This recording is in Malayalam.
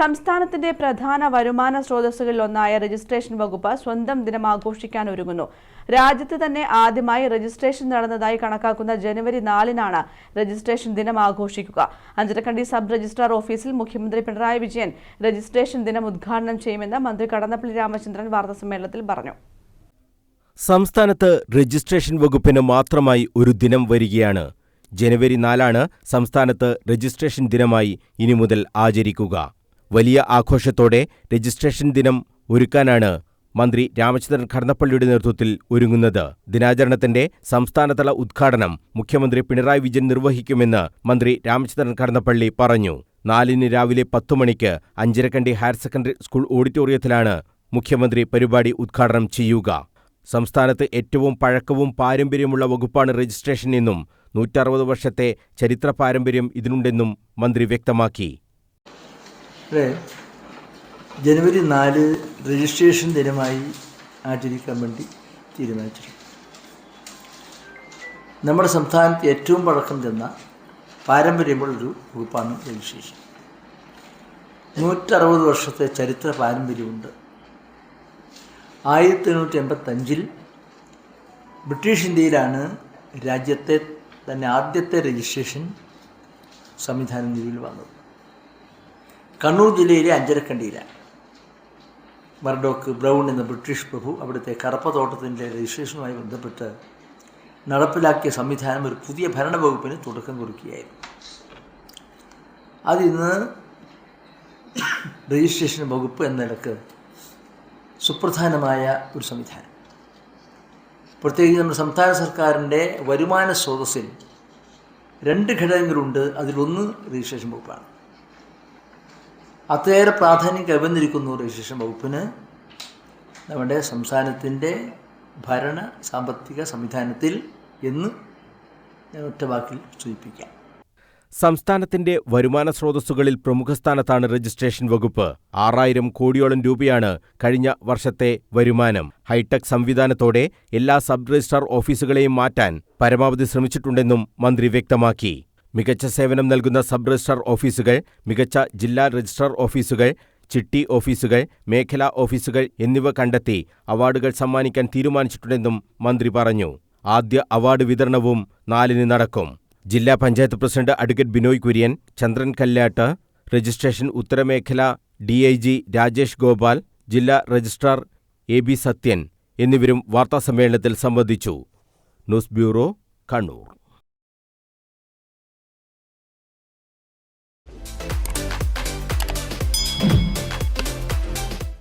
സംസ്ഥാനത്തിന്റെ പ്രധാന വരുമാന സ്രോതസ്സുകളിലൊന്നായ രജിസ്ട്രേഷൻ വകുപ്പ് സ്വന്തം ദിനം ആഘോഷിക്കാൻ ഒരുങ്ങുന്നു. രാജ്യത്ത് തന്നെ ആദ്യമായി രജിസ്ട്രേഷൻ നടന്നതായി കണക്കാക്കുന്ന ജനുവരി നാലിനാണ് രജിസ്ട്രേഷൻ ദിനം ആഘോഷിക്കുക. അഞ്ചരക്കണ്ടി സബ് രജിസ്ട്രാർ ഓഫീസിൽ മുഖ്യമന്ത്രി പിണറായി വിജയൻ രജിസ്ട്രേഷൻ ദിനം ഉദ്ഘാടനം ചെയ്യുമെന്ന് മന്ത്രി കടന്നപ്പള്ളി രാമചന്ദ്രൻ വാർത്താസമ്മേളനത്തിൽ പറഞ്ഞു. സംസ്ഥാനത്ത് രജിസ്ട്രേഷൻ വകുപ്പിന് മാത്രമായി ഒരു ദിനം വരികയാണ്. ജനുവരി നാലാണ് സംസ്ഥാനത്ത് രജിസ്ട്രേഷൻ ദിനമായി ഇനി മുതൽ ആചരിക്കുക. വലിയ ആഘോഷത്തോടെ രജിസ്ട്രേഷൻ ദിനം ഒരുക്കാനാണ് മന്ത്രി രാമചന്ദ്രൻ കടന്നപ്പള്ളിയുടെ നേതൃത്വത്തിൽ ഒരുങ്ങുന്നത്. ദിനാചരണത്തിന്റെ സംസ്ഥാനതല ഉദ്ഘാടനം മുഖ്യമന്ത്രി പിണറായി വിജയൻ നിർവഹിക്കുമെന്ന് മന്ത്രി രാമചന്ദ്രൻ കടന്നപ്പള്ളി പറഞ്ഞു. നാലിന് രാവിലെ പത്തു മണിക്ക് അഞ്ചരക്കണ്ടി ഹയർ സെക്കൻഡറി സ്കൂൾ ഓഡിറ്റോറിയത്തിലാണ് മുഖ്യമന്ത്രി പരിപാടി ഉദ്ഘാടനം ചെയ്യുക. സംസ്ഥാനത്ത് ഏറ്റവും പഴക്കവും പാരമ്പര്യമുള്ള വകുപ്പാണ് രജിസ്ട്രേഷൻ എന്നും നൂറ്ററുപത് വർഷത്തെ ചരിത്ര പാരമ്പര്യം ഇതിനുണ്ടെന്നും മന്ത്രി വ്യക്തമാക്കി. ഇവിടെ ജനുവരി നാല് രജിസ്ട്രേഷൻ ദിനമായി ആചരിക്കാൻ വേണ്ടി തീരുമാനിച്ചിട്ടുണ്ട്. നമ്മുടെ സംസ്ഥാനത്ത് ഏറ്റവും പഴക്കം ചെന്ന പാരമ്പര്യമുള്ളൊരു വകുപ്പാണ് രജിസ്ട്രേഷൻ നൂറ്ററുപത് വർഷത്തെ ചരിത്ര പാരമ്പര്യമുണ്ട്. ആയിരത്തി എണ്ണൂറ്റി എൺപത്തഞ്ചിൽ ബ്രിട്ടീഷ് ഇന്ത്യയിലാണ് രാജ്യത്തെ തന്നെ ആദ്യത്തെ രജിസ്ട്രേഷൻ സംവിധാനം നിലവിൽ വന്നത്. കണ്ണൂർ ജില്ലയിലെ അഞ്ചരക്കണ്ടിയിലാണ് മർഡോക്ക് ബ്രൗൺ എന്ന ബ്രിട്ടീഷ് പ്രഭു അവിടുത്തെ കറപ്പത്തോട്ടത്തിന്റെ രജിസ്ട്രേഷനുമായി ബന്ധപ്പെട്ട് നടപ്പിലാക്കിയ സംവിധാനം ഒരു പുതിയ ഭരണവകുപ്പിന് തുടക്കം കുറിക്കുകയായിരുന്നു. അതിന്ന് രജിസ്ട്രേഷൻ വകുപ്പ് എന്ന നിലയ്ക്ക് സുപ്രധാനമായ ഒരു സംവിധാനം. പ്രത്യേകിച്ച് നമ്മുടെ സംസ്ഥാന സർക്കാരിന്റെ വരുമാന സ്രോതസ്സിൽ രണ്ട് ഘടകങ്ങളുണ്ട്. അതിലൊന്ന് രജിസ്ട്രേഷൻ വകുപ്പാണ്. അത്രയേറെ പ്രാധാന്യം കൈവന്നിരിക്കുന്നു രജിസ്ട്രേഷൻ വകുപ്പിന്. നമ്മുടെ സംസ്ഥാനത്തിന്റെ ഭരണ സാമ്പത്തിക സംവിധാനത്തിൽ എന്ന് ഞാൻ ഒറ്റ വാക്കിൽ സൂചിപ്പിക്കാം. സംസ്ഥാനത്തിന്റെ വരുമാന സ്രോതസ്സുകളിൽ പ്രമുഖ സ്ഥാനത്താണ് രജിസ്ട്രേഷൻ വകുപ്പ്. ആറായിരം കോടിയോളം രൂപയാണ് കഴിഞ്ഞ വർഷത്തെ വരുമാനം. ഹൈടെക് സംവിധാനത്തോടെ എല്ലാ സബ് രജിസ്ട്രാർ ഓഫീസുകളെയും മാറ്റാൻ പരമാവധി ശ്രമിച്ചിട്ടുണ്ടെന്നും മന്ത്രി വ്യക്തമാക്കി. മികച്ച സേവനം നൽകുന്ന സബ് രജിസ്ട്രാർ ഓഫീസുകൾ മികച്ച ജില്ലാ രജിസ്ട്രാർ ഓഫീസുകൾ ചിട്ടി ഓഫീസുകൾ മേഖലാ ഓഫീസുകൾ എന്നിവ കണ്ടെത്തി അവാർഡുകൾ സമ്മാനിക്കാൻ തീരുമാനിച്ചിട്ടുണ്ടെന്നും മന്ത്രി പറഞ്ഞു. ആദ്യ അവാർഡ് വിതരണവും നാലിന് നടക്കും. ജില്ലാ panchayat president advocate Binoy Kurian Chandran Kalyatt registration ഉത്തരമേഖല D I G Rajesh Gopal ജില്ലാ രജിസ്ട്രാർ എ ബി സത്യൻ എന്നിവരും വാർത്താസമ്മേളനത്തിൽ സംബന്ധിച്ചു ന്യൂസ് ബ്യൂറോ കണ്ണൂർ.